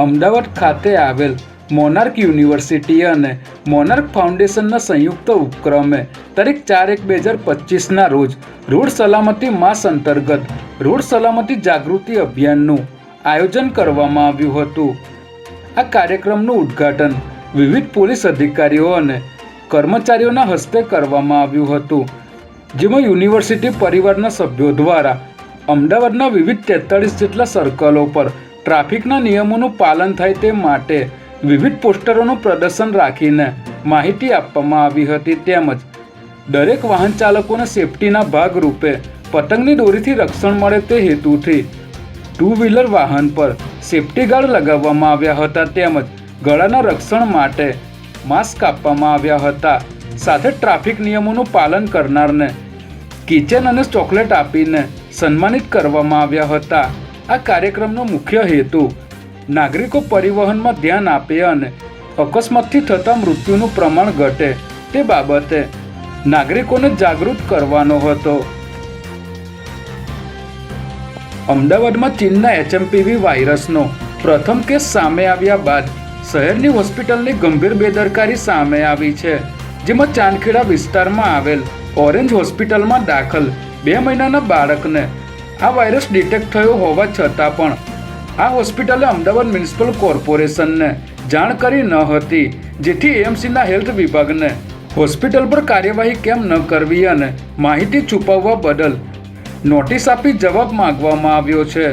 અમદાવાદ ખાતે આવેલ monarch university અને મોનાર્ક ફાઉન્ડેશનના સંયુક્ત ઉપક્રમે તારીખ ચાર એક બે હજાર પચીસના રોજ રોડ સલામતી માસ અંતર્ગત રોડ સલામતી જાગૃતિ અભિયાનનું આયોજન કરવામાં આવ્યું હતું. આ કાર્યક્રમનું ઉદ્ઘાટન વિવિધ પોલીસ અધિકારીઓ અને કર્મચારીઓના હસ્તે કરવામાં આવ્યું હતું. જેમાં યુનિવર્સિટી પરિવારના સભ્યો દ્વારા અમદાવાદના વિવિધ તેતાળીસ જેટલા સર્કલો પર ટ્રાફિકના નિયમોનું પાલન થાય તે માટે વિવિધ પોસ્ટરોનું પ્રદર્શન રાખીને માહિતી આપવામાં આવી હતી તેમજ દરેક વાહન ચાલકોને સેફટીના ભાગરૂપે પતંગની દોરીથી રક્ષણ મળે તે હેતુથી ટુ વ્હીલર વાહન પર સેફટી ગાર્ડ લગાવવામાં આવ્યા હતા તેમજ ગળાના રક્ષણ માટે માસ્ક આપવામાં આવ્યા હતા. સાથે ટ્રાફિક નિયમોનું પાલન કરનારને કિચન અને ચોકલેટ આપીને સન્માનિત કરવામાં આવ્યા હતા. આ કાર્યક્રમનો મુખ્ય હેતુ નાગરિકો પરિવહનમાં ધ્યાન આપે અને અકસ્માતથી થતા મૃત્યુનું પ્રમાણ ઘટે તે બાબતે નાગરિકોને જાગૃત કરવાનો હતો. અમદાવાદમાં ચીનના એચએમપીવી વાયરસનો પ્રથમ કેસ સામે આવ્યા બાદ શહેરની હોસ્પિટલની ગંભીર બેદરકારી સામે આવી છે, જેમાં ચાંદખેડા વિસ્તારમાં આવેલ ઓરેન્જ હોસ્પિટલમાં દાખલ બે મહિનાના બાળકને આ વાયરસ ડિટેક્ટ થયો હોવા છતાં પણ આ હોસ્પિટલે અમદાવાદ મ્યુનિસિપલ કોર્પોરેશનને જાણ કરી ન હતી, જેથી એએમસીના હેલ્થ વિભાગને હોસ્પિટલ પર કાર્યવાહી કેમ ન કરવી અને માહિતી છુપાવવા બદલ નોટિસ આપી જવાબ માંગવામાં આવ્યો છે.